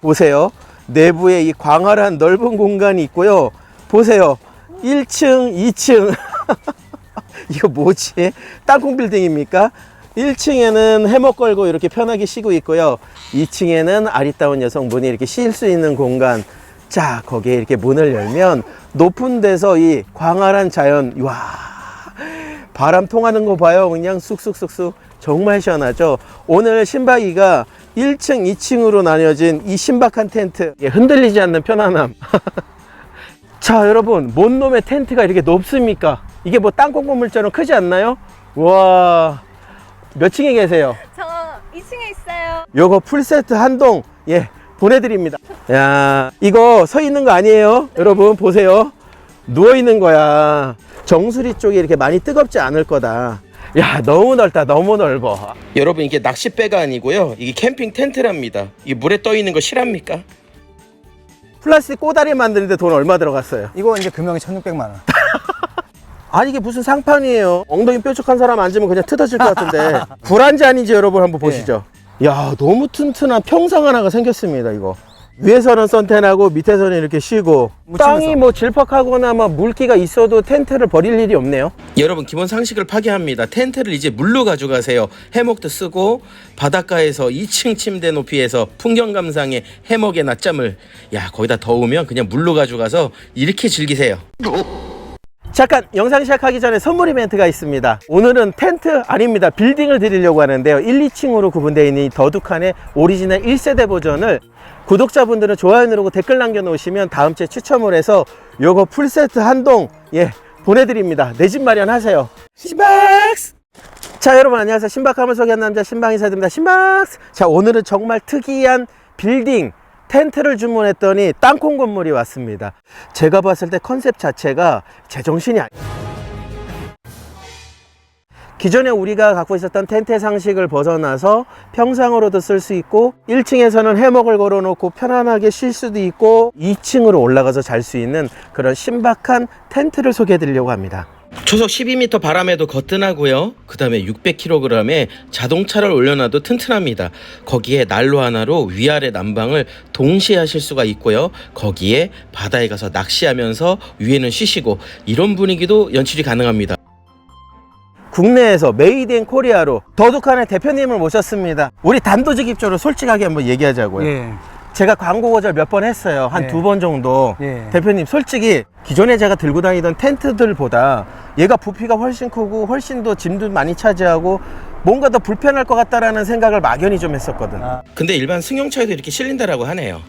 보세요. 내부에 이 광활한 넓은 공간이 있고요. 보세요. 1층, 2층. 이거 뭐지? 땅콩 빌딩입니까? 1층에는 해먹 걸고 이렇게 편하게 쉬고 있고요. 2층에는 아리따운 여성분이 이렇게 쉴 수 있는 공간. 자, 거기에 이렇게 문을 열면 높은 데서 이 광활한 자연, 와, 바람 통하는 거 봐요. 그냥 쑥쑥쑥쑥 정말 시원하죠. 오늘 신박이가 1층, 2층으로 나뉘어진 이 신박한 텐트 예, 흔들리지 않는 편안함. 자, 여러분, 뭔 놈의 텐트가 이렇게 높습니까? 이게 뭐 땅콩 건물처럼 크지 않나요? 와, 몇 층에 계세요? 저 2층에 있어요. 요거 풀세트 한동 예 보내드립니다 야 이거 서 있는 거 아니에요 여러분 보세요 누워 있는 거야 정수리 쪽이 이렇게 많이 뜨겁지 않을 거다. 야 너무 넓다 너무 넓어. 여러분 이게 낚싯배가 아니고요. 이게 캠핑 텐트랍니다. 이 물에 떠 있는 거 실합니까? 플라스틱 꼬다리 만드는데 돈 얼마 들어갔어요? 이거 이제 금형이 1600만 원. 아니 이게 무슨 상판이에요? 엉덩이 뾰족한 사람 앉으면 그냥 뜯어질 것 같은데. 불안지 아닌지 여러분 한번 보시죠. 야 너무 튼튼한 평상 하나가 생겼습니다 이거 위에서는 선텐하고 밑에서는 이렇게 쉬고 묻히면서. 땅이 뭐 질퍽하거나 막 물기가 있어도 텐트를 버릴 일이 없네요. 여러분 기본 상식을 파괴합니다. 텐트를 이제 물로 가져가세요. 해먹도 쓰고 바닷가에서 2층 침대 높이에서 풍경 감상에 해먹에 낮잠을 야 거기다 더우면 그냥 물로 가져가서 이렇게 즐기세요 잠깐 영상 시작하기 전에 선물 이벤트가 있습니다. 오늘은 텐트 아닙니다. 빌딩을 드리려고 하는데요. 1, 2층으로 구분되어 있는 이 더두칸의 오리지널 1세대 버전을 구독자분들은 좋아요 누르고 댓글 남겨놓으시면 다음 주에 추첨을 해서 요거 풀세트 한동 예 보내드립니다. 내 집 마련하세요. 신박스! 자 여러분 안녕하세요. 신박함을 소개한 남자 신방이사드립니다. 신박스! 자 오늘은 정말 특이한 빌딩 텐트를 주문했더니 땅콩 건물이 왔습니다. 제가 봤을 때 컨셉 자체가 제정신이 아니 기존에 우리가 갖고 있었던 텐트 상식을 벗어나서 평상으로도 쓸 수 있고 1층에서는 해먹을 걸어놓고 편안하게 쉴 수도 있고 2층으로 올라가서 잘 수 있는 그런 신박한 텐트를 소개해 드리려고 합니다 초속 12m 바람에도 거뜬하고요. 그 다음에 600kg에 자동차를 올려놔도 튼튼합니다. 거기에 난로 하나로 위아래 난방을 동시에 하실 수가 있고요. 거기에 바다에 가서 낚시하면서 위에는 쉬시고 이런 분위기도 연출이 가능합니다. 국내에서 메이드 인 코리아로 더둑한의 대표님을 모셨습니다. 우리 단도직입적으로 솔직하게 한번 얘기하자고요. 예. 제가 광고 거절 몇 번 했어요. 한 네. 두번 정도. 예. 대표님, 솔직히 기존에 제가 들고 다니던 텐트들보다 얘가 부피가 훨씬 크고 훨씬 더 짐도 많이 차지하고 뭔가 더 불편할 것 같다라는 생각을 막연히 좀 했었거든. 아. 근데 일반 승용차에도 이렇게 실린다라고 하네요.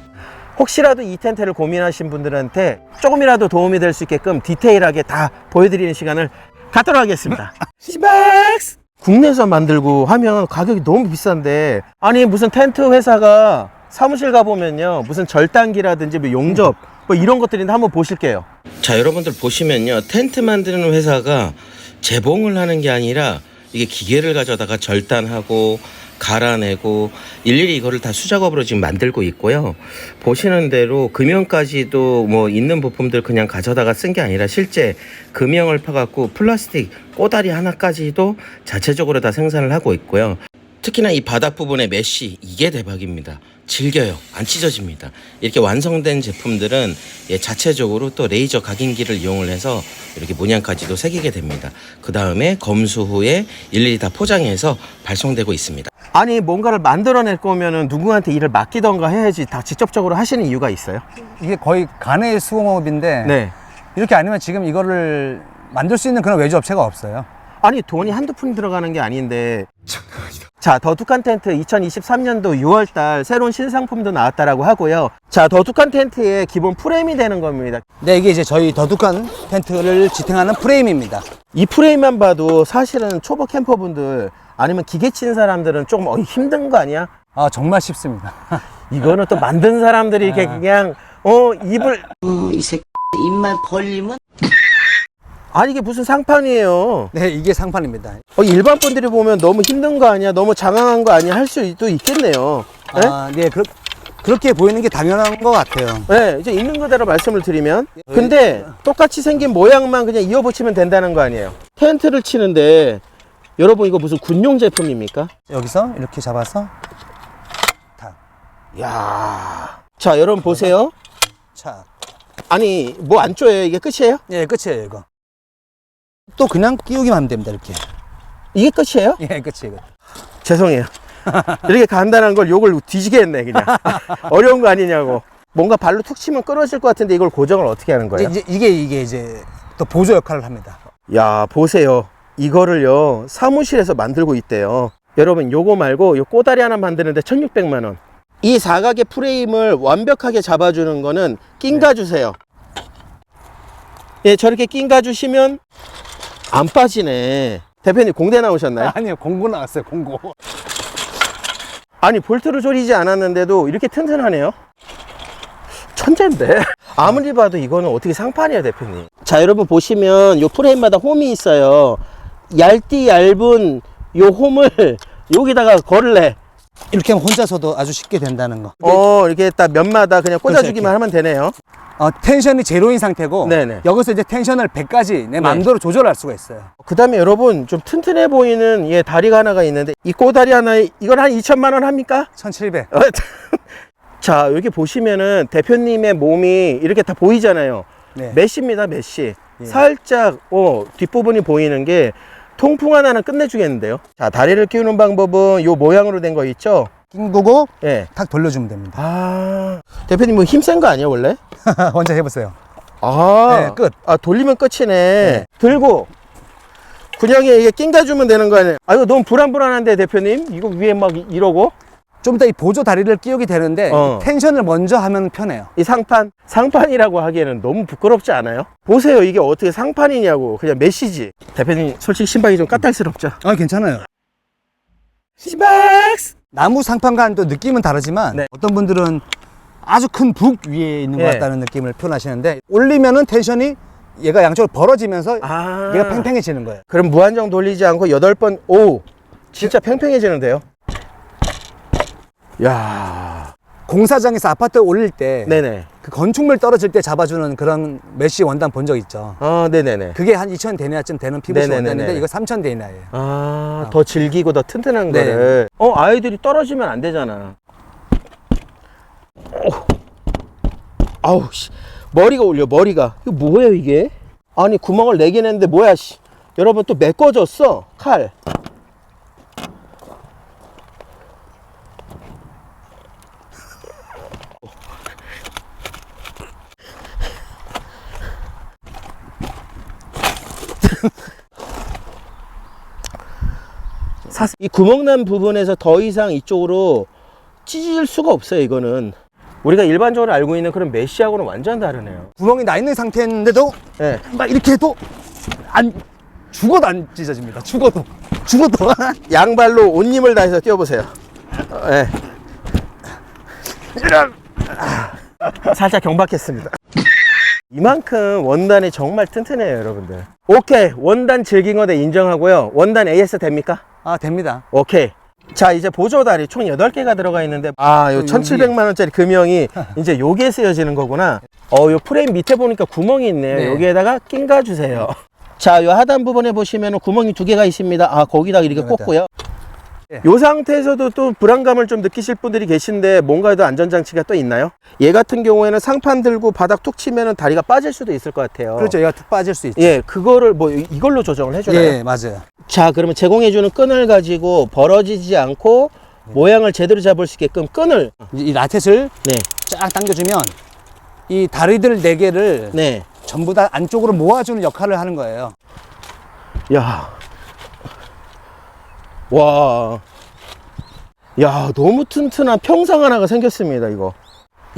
혹시라도 이 텐트를 고민하신 분들한테 조금이라도 도움이 될 수 있게끔 디테일하게 다 보여드리는 시간을 갖도록 하겠습니다. 시박스! 국내에서 만들고 하면 가격이 너무 비싼데 아니 무슨 텐트 회사가 사무실 가보면요 무슨 절단기라든지 뭐 용접 뭐 이런 것들인데 한번 보실게요 자 여러분들 보시면요 텐트 만드는 회사가 재봉을 하는 게 아니라 이게 기계를 가져다가 절단하고 갈아내고 일일이 이거를 다 수작업으로 지금 만들고 있고요. 보시는 대로 금형까지도 뭐 있는 부품들 그냥 가져다가 쓴 게 아니라 실제 금형을 파갖고 플라스틱 꼬다리 하나까지도 자체적으로 다 생산을 하고 있고요. 특히나 이 바닥 부분의 메쉬 이게 대박입니다. 질겨요. 안 찢어집니다. 이렇게 완성된 제품들은 예, 자체적으로 또 레이저 각인기를 이용을 해서 이렇게 문양까지도 새기게 됩니다. 그 다음에 검수 후에 일일이 다 포장해서 발송되고 있습니다. 아니 뭔가를 만들어낼 거면은 누구한테 일을 맡기던가 해야지 다 직접적으로 하시는 이유가 있어요? 이게 거의 간의 수공업인데 네. 이렇게 아니면 지금 이거를 만들 수 있는 그런 외주 업체가 없어요. 아니 돈이 한두 푼 들어가는 게 아닌데 자 더툭한 텐트 2023년도 6월달 새로운 신상품도 나왔다라고 하고요 자 더툭한 텐트의 기본 프레임이 되는 겁니다 네, 이게 이제 저희 더둑한 텐트를 지탱하는 프레임입니다. 이 프레임만 봐도 사실은 초보 캠퍼분들 아니면 기계 친 사람들은 조금 어, 힘든 거 아니야? 아, 정말 쉽습니다. 이거는 또 만든 사람들이 이렇게 아. 그냥 어 입을 어, 이 새끼 입만 벌리면 아니 이게 무슨 상판이에요 네, 이게 상판입니다. 어, 일반 분들이 보면 너무 힘든 거 아니야 너무 장황한 거 아니야 할 수도 있겠네요 네? 아, 네, 그렇, 그렇게 보이는 게 당연한 것 같아요. 네, 이제 있는 그대로 말씀을 드리면 근데 똑같이 생긴 모양만 그냥 이어붙이면 된다는 거 아니에요 텐트를 치는데 여러분 이거 무슨 군용 제품입니까? 여기서 이렇게 잡아서 탁. 야. 자, 여러분 보세요. 자, 아니, 뭐 안 쪼여요? 이게 끝이에요? 예, 끝이에요, 이거. 또 그냥 끼우기만 하면 됩니다, 이렇게. 이게 끝이에요? 예, 끝이에요. 죄송해요. 이렇게 간단한 걸 욕을 뒤지게 했네, 그냥. 어려운 거 아니냐고. 뭔가 발로 툭 치면 끊어질 것 같은데 이걸 고정을 어떻게 하는 거예요? 이제, 이게, 이게 이제 또 보조 역할을 합니다. 야, 보세요. 이거를요, 사무실에서 만들고 있대요. 여러분, 요거 말고 요 꼬다리 하나 만드는데 1600만 원. 이 사각의 프레임을 완벽하게 잡아주는 거는 낑가 주세요. 예, 저렇게 낑가 주시면 안 빠지네. 대표님 공대 나오셨나요? 아니요, 공고 나왔어요, 공고. 아니 볼트를 조리지 않았는데도 이렇게 튼튼하네요 천재인데 아무리 봐도 이거는 어떻게 상판이야 대표님 자 여러분 보시면 요 프레임마다 홈이 있어요 얇디 얇은 요 홈을 여기다가 걸래 이렇게 하면 혼자서도 아주 쉽게 된다는 거. 어 이렇게 딱 면마다 그냥 꽂아주기만 그렇죠, 하면 되네요 어, 텐션이 제로인 상태고 네네. 여기서 이제 텐션을 100까지 내 마음대로 조절할 수가 있어요. 그 다음에 여러분 좀 튼튼해 보이는 예 다리가 하나가 있는데 이 꼬다리 하나에 이건 한 2천만 원 합니까? 1700. 어, 자 여기 보시면은 대표님의 몸이 이렇게 다 보이잖아요 네. 메시입니다 메시 예. 살짝 어, 뒷부분이 보이는 게 통풍 하나는 끝내주겠는데요 자 다리를 끼우는 방법은 요 모양으로 된 거 있죠 낑구고 예. 탁 돌려주면 됩니다. 아 대표님 뭐 힘 센 거 아니에요 원래? 혼자 해보세요. 아 네, 끝. 아 돌리면 끝이네 들고 그냥에 이게 낑가주면 되는 거 아니에요 아 이거 너무 불안불안한데 대표님 이거 위에 막 이- 이러고 좀 이따 이 보조 다리를 끼우게 되는데 어. 텐션을 먼저 하면 편해요. 이 상판 상판이라고 하기에는 너무 부끄럽지 않아요? 보세요 이게 어떻게 상판이냐고 그냥 메시지 대표님 솔직히 신발이 좀 까탈스럽죠 아 괜찮아요. 시박스 나무 상판과는 또 느낌은 다르지만 네. 어떤 분들은 아주 큰 북 위에 있는 것 예. 같다는 느낌을 표현하시는데 올리면은 텐션이 얘가 양쪽으로 벌어지면서 아 얘가 팽팽해지는 거예요. 그럼 무한정 돌리지 않고 8번 오 진짜 팽팽해지는데요 야 공사장에서 아파트 올릴 때그 네네 건축물 떨어질 때 잡아주는 그런 메쉬 원단 본 적 있죠. 아 네네네 그게 한 2천 데니아쯤 되는 피부시 네네네네. 원단인데 이거 3천 데니아예요. 아, 더 질기고 더 튼튼한 네. 거를. 어, 아이들이 떨어지면 안 되잖아. 어. 아우, 씨. 머리가 올려, 머리가. 이거 뭐예요, 이게? 아니, 구멍을 내긴 했는데, 뭐야, 씨. 여러분, 또 메꿔졌어, 칼. 이 구멍난 부분에서 더 이상 이쪽으로 찢을 수가 없어요, 이거는. 우리가 일반적으로 알고 있는 그런 메쉬하고는 완전 다르네요. 구멍이 나 있는 상태인데도 예. 막 이렇게 해도 안 죽어도 안 찢어집니다. 죽어도 죽어도 양발로 온 힘을 다해서 뛰어보세요. 어, 예. 살짝 경박했습니다. 이만큼 원단이 정말 튼튼해요, 여러분들. 오케이. 원단 질긴 거내 인정하고요. 원단 AS 됩니까? 아 됩니다. 오케이. 자, 이제 보조다리 총 8개가 들어가 있는데, 아, 요또 1700만원짜리 금형이 이제 요게 쓰여지는 거구나. 어, 요 프레임 밑에 보니까 구멍이 있네요. 네. 여기에다가 낑가 주세요. 자, 요 하단 부분에 보시면 구멍이 두 개가 있습니다. 아, 거기다 이렇게. 꽂고요. 네. 요 상태에서도 또 불안감을 좀 느끼실 분들이 계신데 뭔가 더 안전장치가 또 있나요? 얘 같은 경우에는 상판 들고 바닥 툭 치면은 다리가 빠질 수도 있을 것 같아요. 그렇죠. 얘가 툭 빠질 수 있죠. 예, 그거를 뭐 이걸로 조정을 해주나요? 예, 맞아요. 자, 그러면 제공해주는 끈을 가지고 벌어지지 않고 모양을 제대로 잡을 수 있게끔 끈을 이- 이 라켓을 네, 쫙 당겨주면 이 다리들 네 개를 네, 전부 다 안쪽으로 모아주는 역할을 하는 거예요. 야, 와, 야, 너무 튼튼한 평상 하나가 생겼습니다. 이거.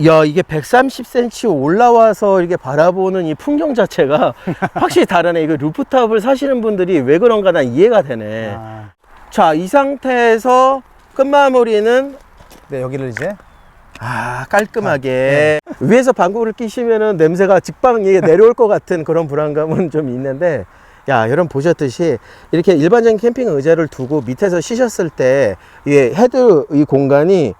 야, 이게 130cm 올라와서 이렇게 바라보는 이 풍경 자체가 확실히 다르네. 이거 루프탑을 사시는 분들이 왜 그런가 난 이해가 되네. 아, 자, 이 상태에서 끝마무리는 네, 여기를 이제 아 깔끔하게 위에서 방구를 끼시면은 냄새가 직방 이게 내려올 것 같은 그런 불안감은 좀 있는데 야 여러분 보셨듯이 이렇게 일반적인 캠핑 의자를 두고 밑에서 쉬셨을 때 이 헤드 이 공간이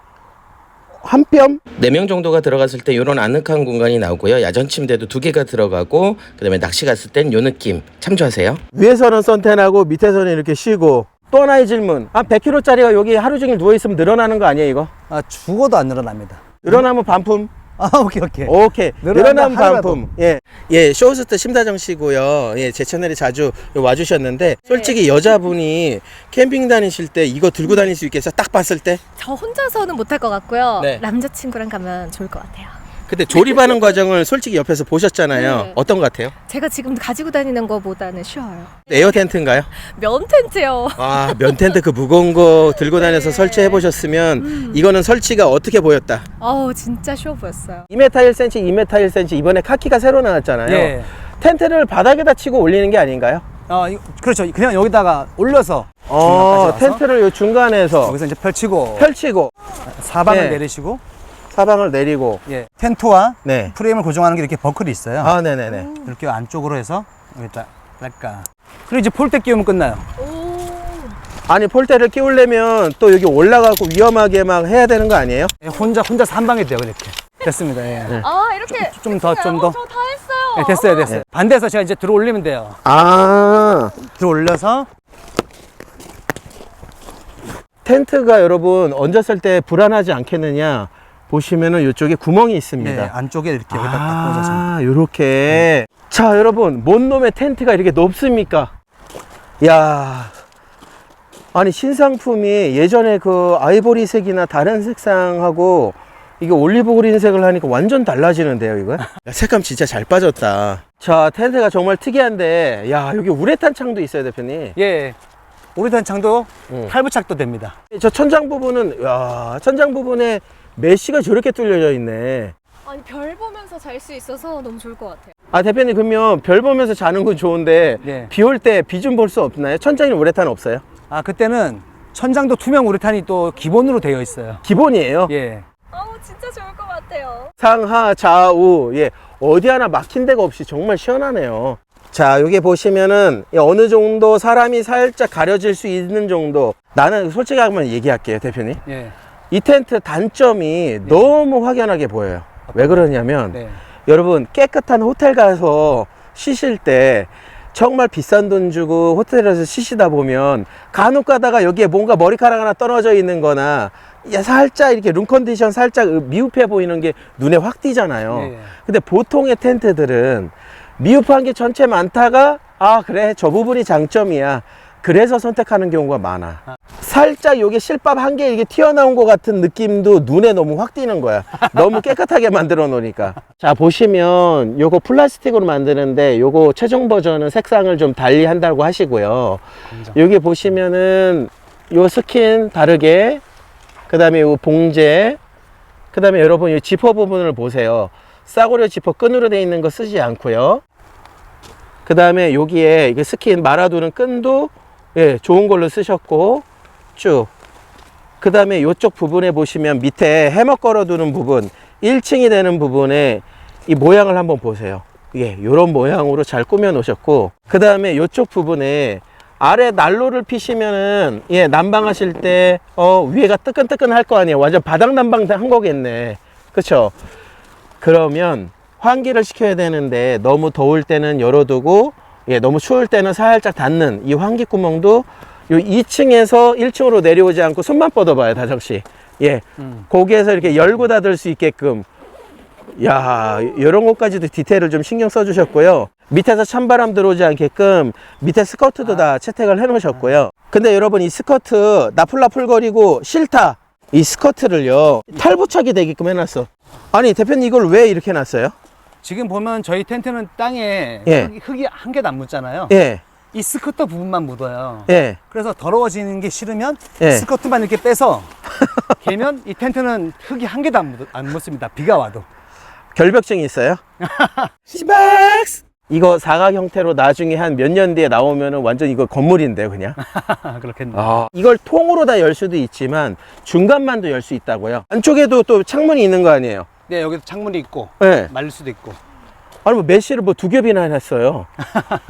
한 뼘? 4명 정도가 들어갔을 때 이런 아늑한 공간이 나오고요. 야전 침대도 두 개가 들어가고 그다음에 낚시 갔을 땐 요 느낌 참조하세요. 위에서는 선탠하고 밑에서는 이렇게 쉬고 또 하나의 질문. 한 100kg짜리가 여기 하루 종일 누워 있으면 늘어나는 거 아니에요, 이거? 아, 죽어도 안 늘어납니다. 늘어나면 반품. 아, 오케이, 오케이. 오케이. 하루라도. 반품. 예. 예, 쇼호스트 심다정 씨고요. 예, 제 채널에 자주 와주셨는데, 솔직히 여자분이 캠핑 다니실 때 이거 들고 다닐 수 있겠어? 딱 봤을 때? 저 혼자서는 못할 것 같고요. 네. 남자친구랑 가면 좋을 것 같아요. 근데 조립하는 과정을 솔직히 옆에서 보셨잖아요. 네. 어떤 것 같아요? 제가 지금 가지고 다니는 것보다는 쉬워요. 에어 텐트인가요? 면 텐트요. 아, 면 텐트 그 무거운 거 들고 다녀서 설치해 보셨으면 이거는 설치가 어떻게 보였다? 어우, 진짜 쉬워 보였어요. 2m 1cm, 2m 1cm 이번에 카키가 새로 나왔잖아요. 예. 텐트를 바닥에다 치고 올리는 게 아닌가요? 어, 이- 그렇죠. 그냥 여기다가 올려서 어, 중간까지 와서 텐트를 요 중간에서 여기서 이제 펼치고 펼치고 사방을 네. 내리시고 사방을 내리고 예. 텐트와 네. 프레임을 고정하는 게 이렇게 버클이 있어요. 아, 네네네. 이렇게 안쪽으로 해서 여기다 랄까. 그리고 이제 폴대 끼우면 끝나요. 오. 아니 폴대를 끼우려면 또 여기 올라가고 위험하게 막 해야 되는 거 아니에요? 예, 혼자 혼자 한 방에 돼요, 이렇게. 됐습니다. 예. 네. 아, 이렇게. 좀 더, 좀 더. 저다 했어요. 예, 됐어요, 됐어요. 반대에서 제가 이제 들어 올리면 돼요. 아, 들어 올려서 텐트가 여러분 얹었을 때 불안하지 않겠느냐 보시면은 이쪽에 구멍이 네, 있습니다. 안쪽에 이렇게 여기다 딱 꽂아서. 아, 요렇게. 자, 여러분, 뭔 놈의 텐트가 이렇게 높습니까? 야 아니, 신상품이 예전에 그 아이보리색이나 다른 색상하고 이게 올리브 그린색을 하니까 완전 달라지는데요, 이거? 야, 색감 진짜 잘 빠졌다. 자, 텐트가 정말 특이한데, 야, 여기 우레탄 창도 있어요, 대표님. 예. 오리단 창도 응. 탈부착도 됩니다. 저 천장 부분은, 야, 천장 부분에 메쉬가 저렇게 뚫려져 있네. 아니, 별 보면서 잘 수 있어서 너무 좋을 것 같아요. 아 대표님 그러면 별 보면서 자는 건 좋은데 예. 비올 때 비 좀 볼 수 없나요? 천장에 우레탄 없어요? 아, 그때는 천장도 투명 우레탄이 또 기본으로 되어 있어요. 기본이에요. 예. 어우, 진짜 좋을 것 같아요. 상하 좌우 예 어디 하나 막힌 데가 없이 정말 시원하네요. 자 여기 보시면은 이 어느 정도 사람이 살짝 가려질 수 있는 정도 나는 솔직히 한번 얘기할게요 대표님 예. 이 텐트 단점이 너무 확연하게 보여요 왜 그러냐면 네. 여러분 깨끗한 호텔 가서 쉬실 때 정말 비싼 돈 주고 호텔에서 쉬시다 보면 간혹 가다가 여기에 뭔가 머리카락 하나 떨어져 있는 거나 야, 살짝 이렇게 룸 컨디션 살짝 미흡해 보이는 게 눈에 확 띄잖아요. 예. 근데 보통의 텐트들은 미흡한 게 전체 많다가 아 그래 저 부분이 장점이야 그래서 선택하는 경우가 많아. 살짝 여기 실밥 한 개 이게 튀어나온 것 같은 느낌도 눈에 너무 확 띄는 거야. 너무 깨끗하게 만들어 놓으니까. 자 보시면 요거 플라스틱으로 만드는데 요거 최종 버전은 색상을 좀 달리 한다고 하시고요. 여기 보시면은 요 스킨 다르게 그 다음에 요 봉제 그 다음에 여러분 이 지퍼 부분을 보세요. 싸구려 지퍼 끈으로 되어 있는 거 쓰지 않고요. 그 다음에 여기에 이게 스킨 말아두는 끈도 예 좋은 걸로 쓰셨고 쭉. 그 다음에 이쪽 부분에 보시면 밑에 해먹 걸어두는 부분 1층이 되는 부분에 이 모양을 한번 보세요. 예 요런 모양으로 잘 꾸며 놓으셨고 그 다음에 이쪽 부분에 아래 난로를 피시면은 예 난방하실 때 어 위에가 뜨끈뜨끈 할 거 아니에요. 완전 바닥 난방 한 거겠네. 그쵸? 그러면 환기를 시켜야 되는데 너무 더울 때는 열어두고 예, 너무 추울 때는 살짝 닫는 이 환기 구멍도 요 2층에서 1층으로 내려오지 않고 손만 뻗어봐요 다정씨. 예 음. 거기에서 이렇게 열고 닫을 수 있게끔. 야 이런 것까지도 디테일을 좀 신경 써주셨고요. 밑에서 찬바람 들어오지 않게끔 밑에 스커트도 다 채택을 해 놓으셨고요. 근데 여러분 이 스커트 나풀나풀거리고 싫다. 이 스커트를요 탈부착이 되게끔 해놨어. 아니 대표님 이걸 왜 이렇게 놨어요? 지금 보면 저희 텐트는 땅에 예. 흙이, 한 개도 안 묻잖아요. 예, 이 스커터 부분만 묻어요. 예, 그래서 더러워지는 게 싫으면 예. 스커트만 이렇게 빼서 개면 이 텐트는 흙이 한 개도 안, 묻, 안 묻습니다. 비가 와도. 결벽증이 있어요? 시박스! 이거 사각 형태로 나중에 한 몇 년 뒤에 나오면은 완전 이거 건물인데요, 그냥. 그렇겠네. 아, 이걸 통으로 다 열 수도 있지만 중간만도 열 수 있다고요. 안쪽에도 또 창문이 있는 거 아니에요? 네, 여기도 창문이 있고 네. 말릴 수도 있고. 아니 뭐 메쉬를 뭐 두 겹이나 해놨어요.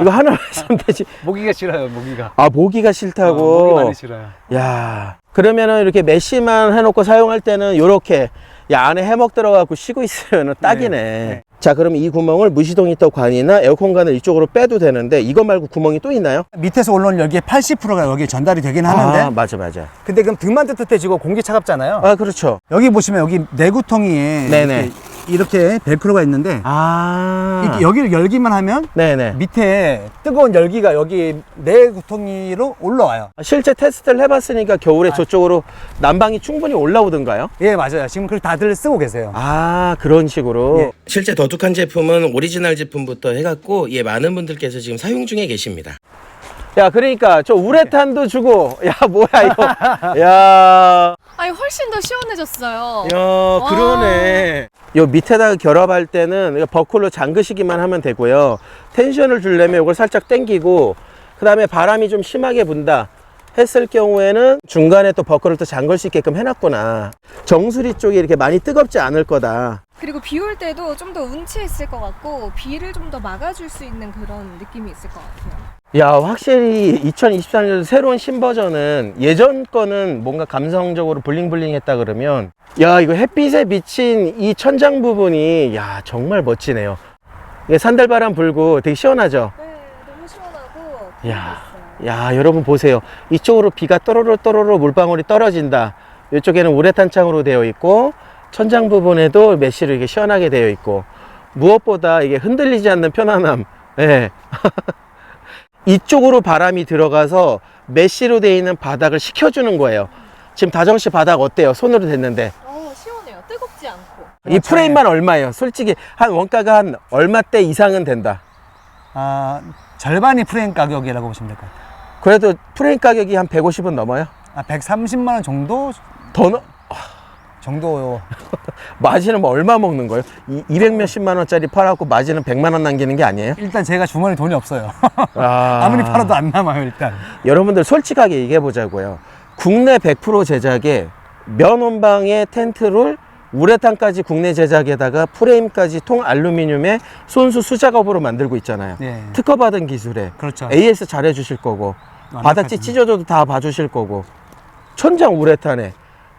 이거 하나만 있으면 되지. 모기가 싫어요, 모기가. 아 모기가 어, 모기 싫다고. 많이 싫어요. 야 그러면은 이렇게 메쉬만 해놓고 사용할 때는 요렇게 야 안에 해먹 들어가고 쉬고 있으면 딱이네. 네, 네. 자, 그럼 이 구멍을 무시동 히터 관이나 에어컨관을 이쪽으로 빼도 되는데 이거 말고 구멍이 또 있나요? 밑에서 올라오는 열기의 80%가 여기 전달이 되긴 하는데 아, 맞아, 맞아. 근데 그럼 등만 뜨뜻해지고 공기 차갑잖아요. 아, 그렇죠. 여기 보시면 여기 내구통이 네네. 이렇게, 벨크로가 있는데 아, 이렇게 여기를 열기만 하면 네네. 밑에 뜨거운 열기가 여기 내 구통이로 올라와요. 실제 테스트를 해봤으니까 겨울에 저쪽으로 난방이 충분히 올라오던가요? 예, 맞아요. 지금 그걸 다들 쓰고 계세요. 아 그런 식으로 예. 실제 더둑한 제품은 오리지널 제품부터 해갖고 예 많은 분들께서 지금 사용 중에 계십니다 야 그러니까 저 우레탄도 주고 야 뭐야 이거 야, 아니 훨씬 더 시원해졌어요. 야 그러네. 요 밑에다가 결합할 때는 버클로 잠그시기만 하면 되고요. 텐션을 주려면 이걸 살짝 당기고 그 다음에 바람이 좀 심하게 분다 했을 경우에는 중간에 또 버클을 또 잠글 수 있게끔 해놨구나. 정수리 쪽이 이렇게 많이 뜨겁지 않을 거다. 그리고 비 올 때도 좀 더 운치했을 것 같고 비를 좀 더 막아줄 수 있는 그런 느낌이 있을 것 같아요. 야 확실히 2024년 새로운 신버전은 예전 거는 뭔가 감성적으로 블링블링 했다 그러면 야 이거 햇빛에 비친 이 천장 부분이 야 정말 멋지네요. 이게 산들바람 불고 되게 시원하죠? 네, 너무 시원하고 야. 야 여러분 보세요. 이쪽으로 비가 또로로 또로로 물방울이 떨어진다. 이쪽에는 우레탄 창으로 되어 있고 천장 부분에도 메쉬로 이게 시원하게 되어 있고 무엇보다 이게 흔들리지 않는 편안함. 예. 이쪽으로 바람이 들어가서 메쉬로 되어 있는 바닥을 식혀주는 거예요. 지금 다정씨 바닥 어때요? 손으로 됐는데. 어, 시원해요. 뜨겁지 않고. 이 프레임만 얼마예요? 솔직히 한 원가가 한 얼마 대 이상은 된다. 아, 절반이 프레임 가격이라고 보시면 될 것 같아요. 그래도 프레임 가격이 한 150은 넘어요? 아, 130만 원 정도? 더 넘... 정도 마진은 뭐 얼마 먹는 거예요? 이, 200 몇십만 원짜리 팔아갖고 마진은 100만 원 남기는 게 아니에요? 일단 제가 주머니 돈이 없어요. 아, 아무리 팔아도 안 남아요, 일단. 여러분들 솔직하게 얘기해 보자고요. 국내 100% 제작에 면원방의 텐트를 우레탄까지 국내 제작에다가 프레임까지 통 알루미늄에 손수 수작업으로 만들고 있잖아요. 네. 특허받은 기술에 그렇죠. AS 잘해 주실 거고. 바닥지 찢어져도 다 봐주실 거고 천장 우레탄에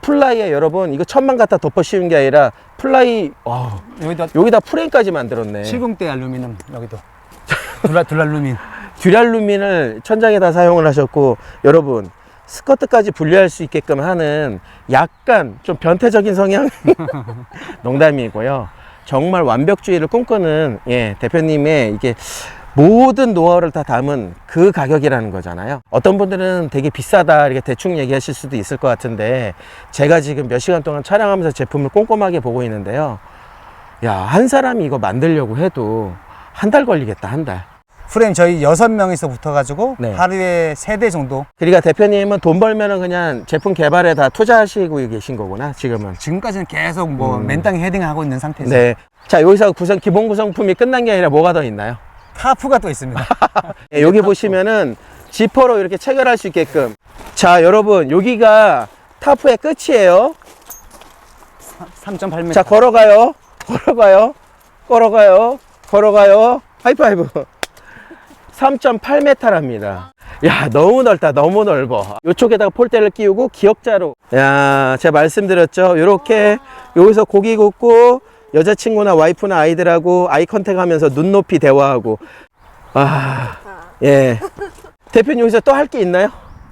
플라이에 여러분 이거 천만 갖다 덮어 씌운 게 아니라 플라이 와, 여기다 여기다 프레임까지 만들었네. 70대 알루미늄 여기도. 둘라 둘알루민. 듀랄루민을 천장에다 사용을 하셨고 여러분 스커트까지 분리할 수 있게끔 하는 약간 좀 변태적인 성향 농담이고요. 정말 완벽주의를 꿈꾸는 예, 대표님의 이게 모든 노하우를 다 담은 그 가격이라는 거잖아요. 어떤 분들은 되게 비싸다 이렇게 대충 얘기하실 수도 있을 것 같은데 제가 지금 몇 시간 동안 촬영하면서 제품을 꼼꼼하게 보고 있는데요. 야, 한 사람이 이거 만들려고 해도 한 달 걸리겠다, 한 달. 프레임 저희 여섯 명이서 붙어가지고 네. 하루에 세 대 정도. 그러니까 대표님은 돈 벌면은 그냥 제품 개발에 다 투자하시고 계신 거구나 지금은. 지금까지는 계속 뭐 음. 맨땅에 헤딩하고 있는 상태죠. 네. 자 여기서 구성 기본 구성품이 끝난 게 아니라 뭐가 더 있나요? 타프가 또 있습니다. 예, 여기 보시면은 지퍼로 이렇게 체결할 수 있게끔. 자 여러분 여기가 타프의 끝이에요. 3.8m. 자 걸어가요. 걸어가요. 걸어가요. 걸어가요. 하이파이브. 3.8m랍니다. 야, 너무 넓다. 너무 넓어. 이쪽에다가 폴대를 끼우고 기역자로. 야, 제가 말씀드렸죠. 요렇게 여기서 고기 굽고 여자친구나 와이프나 아이들하고 아이 컨택 하면서 눈높이 대화하고. 아, 예. 대표님 여기서 또 할 게 있나요?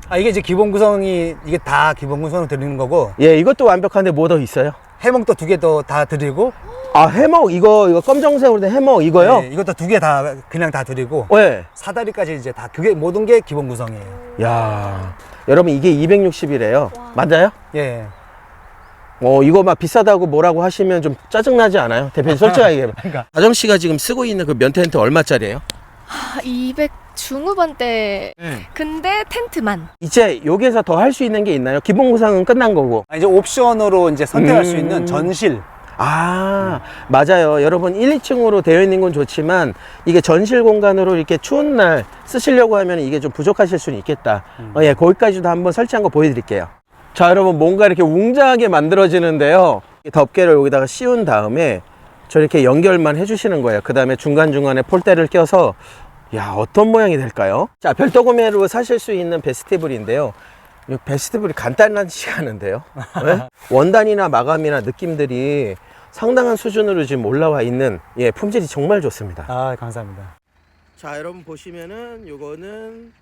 아 이게 이제 기본 구성이 이게 다 기본 구성으로 드리는 거고 예, 이것도 완벽한데 뭐 더 있어요? 해먹도 두 개 더 다 드리고 아, 해먹, 이거, 이거 검정색으로 된 해먹, 이거요? 네, 이것도 두 개 다 그냥 다 드리고 예. 사다리까지 이제 다 그게 모든 게 기본 구성이에요. 야 여러분 이게 260이래요. 맞아요? 예. 어 이거 막 비싸다고 뭐라고 하시면 좀 짜증나지 않아요? 대표님 솔직하게. 그러니까 아정 씨가 지금 쓰고 있는 그 면 텐트 얼마짜리예요? 아, 200 중후반대. 근데 텐트만. 이제 여기에서 더 할 수 있는 게 있나요? 기본 구상은 끝난 거고. 아, 이제 옵션으로 이제 선택할 수 음. 있는 전실 아 맞아요. 여러분 1, 2층으로 되어 있는 건 좋지만 이게 전실 공간으로 이렇게 추운 날 쓰시려고 하면 이게 좀 부족하실 수는 있겠다. 어, 예, 거기까지도 한번 설치한 거 보여드릴게요. 자 여러분 뭔가 이렇게 웅장하게 만들어지는데요. 이 덮개를 여기다가 씌운 다음에 저렇게 연결만 해주시는 거예요. 그 다음에 중간중간에 폴대를 껴서 야 어떤 모양이 될까요? 자 별도 구매로 사실 수 있는 베스티블인데요. 이 베스티블이 간단하지 않은데요. 네? 원단이나 마감이나 느낌들이 상당한 수준으로 지금 올라와 있는 예, 품질이 정말 좋습니다. 아, 감사합니다. 자, 여러분 보시면은 요거는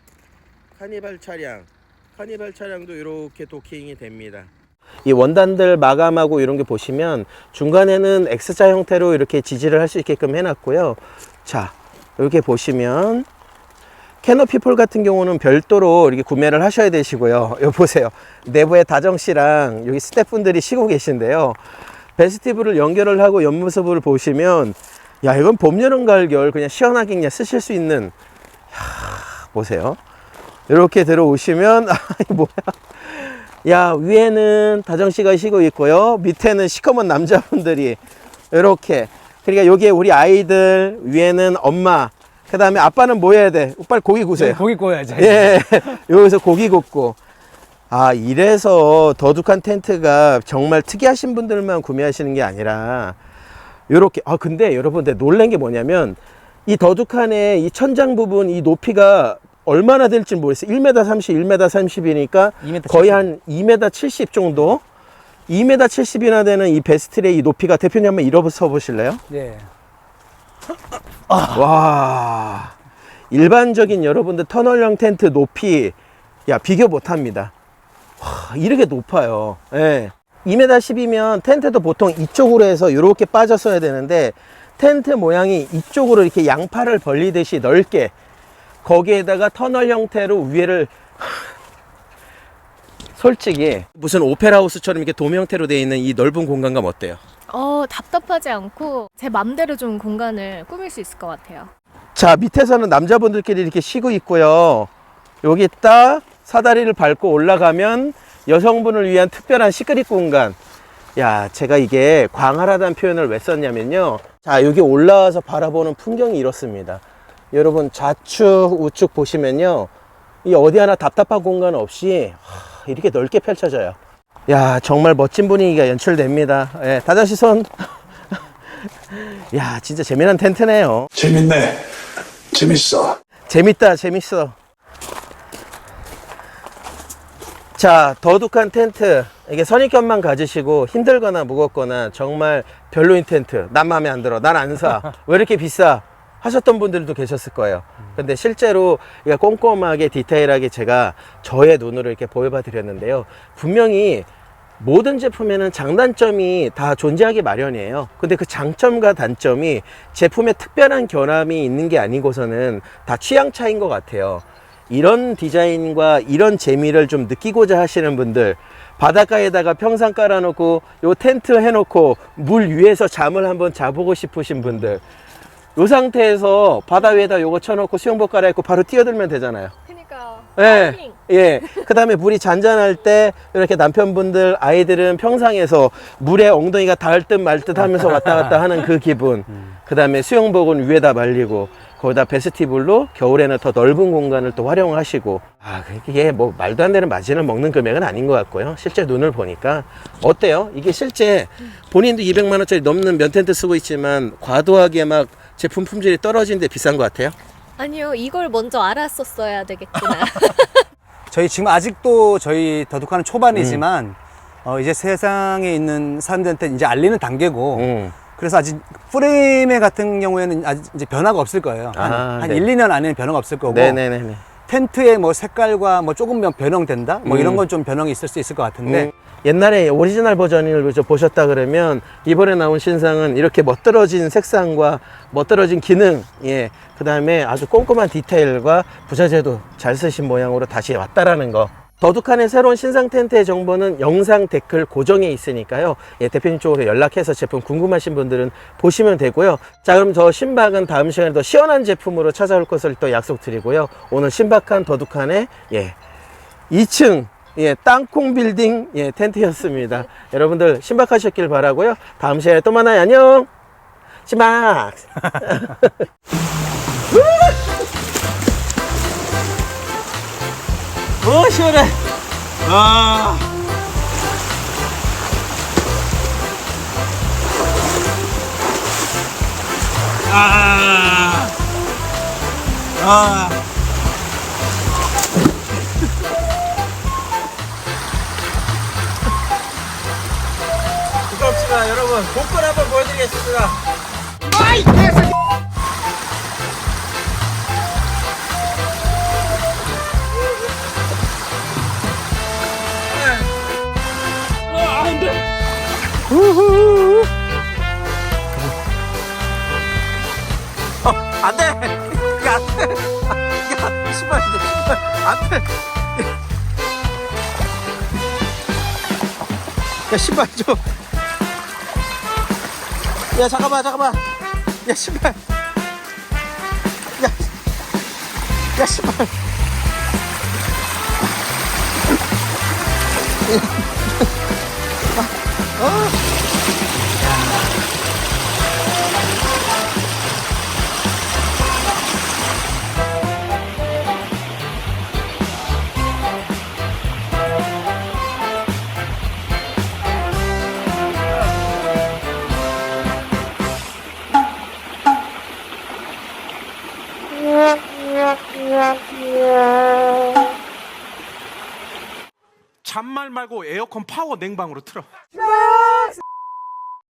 카니발 차량. 카니발 차량도 이렇게 도킹이 됩니다. 이 원단들 마감하고 이런 게 보시면 중간에는 X자 형태로 이렇게 지지를 할 수 있게끔 해놨고요. 자, 이렇게 보시면 캐노피 폴 같은 경우는 별도로 이렇게 구매를 하셔야 되시고요. 여기 보세요. 내부에 다정 씨랑 여기 스태프분들이 쉬고 계신데요. 베스티브를 연결을 하고 옆모습을 보시면 야 이건 봄 여름 가을 겨울 그냥 시원하게 그냥 쓰실 수 있는 야, 보세요. 이렇게 들어오시면 아 뭐야? 야 위에는 다정 씨가 쉬고 있고요. 밑에는 시커먼 남자분들이 이렇게 그러니까 여기에 우리 아이들 위에는 엄마 그 다음에 아빠는 뭐 해야 돼? 빨리 고기 구세요. 고기 구워야지. 예, 여기서 고기 굽고. 아, 이래서 더둑한 텐트가 정말 특이하신 분들만 구매하시는 게 아니라, 요렇게, 아, 근데 여러분, 근데 놀란 게 뭐냐면, 이 더둑한의 이 천장 부분, 이 높이가 얼마나 될지 모르겠어요. 1m 30, 1m 30이니까 2m 거의 70. 한 2m 70 정도? 2m 70이나 되는 이 베스트의 이 높이가 대표님 한번 일어서 보실래요? 예. 와 일반적인 여러분들 터널형 텐트 높이 야 비교 못합니다 와 이렇게 높아요 예. 2m 10이면 텐트도 보통 이쪽으로 해서 이렇게 빠졌어야 되는데 텐트 모양이 이쪽으로 이렇게 양팔을 벌리듯이 넓게 거기에다가 터널 형태로 위에를 솔직히 무슨 오페라 하우스처럼 이렇게 돔 형태로 되어 있는 이 넓은 공간감 어때요? 어, 답답하지 않고 제 맘대로 좀 공간을 꾸밀 수 있을 것 같아요. 자 밑에서는 남자분들끼리 이렇게 쉬고 있고요 여기 딱 사다리를 밟고 올라가면 여성분을 위한 특별한 시크릿 공간 야 제가 이게 광활하다는 표현을 왜 썼냐면요 자 여기 올라와서 바라보는 풍경이 이렇습니다 여러분 좌측 우측 보시면요 이 어디 하나 답답한 공간 없이 하, 이렇게 넓게 펼쳐져요. 야 정말 멋진 분위기가 연출됩니다. 예, 다자시 손. 야 진짜 재미난 텐트네요. 재밌네. 재밌어. 재밌다 재밌어. 자 더둑한 텐트. 이게 선입견만 가지시고 힘들거나 무겁거나 정말 별로인 텐트. 난 마음에 안 들어. 난 안 사. 왜 이렇게 비싸 하셨던 분들도 계셨을 거예요 근데 실제로 꼼꼼하게 디테일하게 제가 저의 눈으로 이렇게 보여봐 드렸는데요 분명히 모든 제품에는 장단점이 다 존재하기 마련이에요. 근데 그 장점과 단점이 제품에 특별한 결함이 있는 게 아니고서는 다 취향 차인 것 같아요. 이런 디자인과 이런 재미를 좀 느끼고자 하시는 분들, 바닷가에다가 평상 깔아놓고 요 텐트 해놓고 물 위에서 잠을 한번 자보고 싶으신 분들, 요 상태에서 바다 위에다 요거 쳐놓고 수영복 갈아입고 바로 뛰어들면 되잖아요. 그러니까 예. 예. 그 다음에 물이 잔잔할 때 이렇게 남편분들, 아이들은 평상에서 물에 엉덩이가 닿을 듯 말 듯 하면서 왔다 갔다 하는 그 기분. 그 다음에 수영복은 위에다 말리고, 거기다 베스티블로 겨울에는 더 넓은 공간을 또 활용하시고. 아, 이게 뭐 말도 안 되는 마진을 먹는 금액은 아닌 것 같고요. 실제 눈을 보니까. 어때요? 이게 실제 본인도 200만 원짜리 넘는 면 텐트 쓰고 있지만 과도하게 막 제품 품질이 떨어지는데 비싼 것 같아요? 아니요, 이걸 먼저 알았었어야 되겠구나. 저희 지금 아직도 저희 더둑하는 초반이지만 어, 이제 세상에 있는 사람들한테 이제 알리는 단계고 음. 그래서 아직 프레임에 같은 경우에는 아직 이제 변화가 없을 거예요. 한, 아, 한 네. 1, 2년 안에는 변화가 없을 거고 네네네네. 텐트의 뭐 색깔과 뭐 조금 변형된다? 뭐 음. 이런 건 좀 변형이 있을 수 있을 것 같은데 음, 옛날에 오리지널 버전을 저 보셨다 그러면 이번에 나온 신상은 이렇게 멋들어진 색상과 멋들어진 기능, 예, 그 다음에 아주 꼼꼼한 디테일과 부자재도 잘 쓰신 모양으로 다시 왔다라는 거. 더둑한의 새로운 신상 텐트의 정보는 영상 댓글 고정에 있으니까요. 예, 대표님 쪽으로 연락해서 제품 궁금하신 분들은 보시면 되고요. 자, 그럼 저 신박은 다음 시간에 더 시원한 제품으로 찾아올 것을 또 약속드리고요. 오늘 신박한 더둑한의 예, 2층 예, 땅콩 빌딩 예, 텐트였습니다. 여러분들 신박하셨길 바라고요. 다음 시간에 또 만나요. 안녕. 신박. 오 시원해. 아. 아. 아. 부끄럽지만 여러분 복권 한번 가겠습니다. 아이 개새끼. 안 돼. 돼. 야, 신발인데, 신발. 안 돼. 야, 신발 좀. 야, 잠깐만, 잠깐만. 야, 신발. 야, 야, 신발. 말고 에어컨 파워 냉방으로 틀어.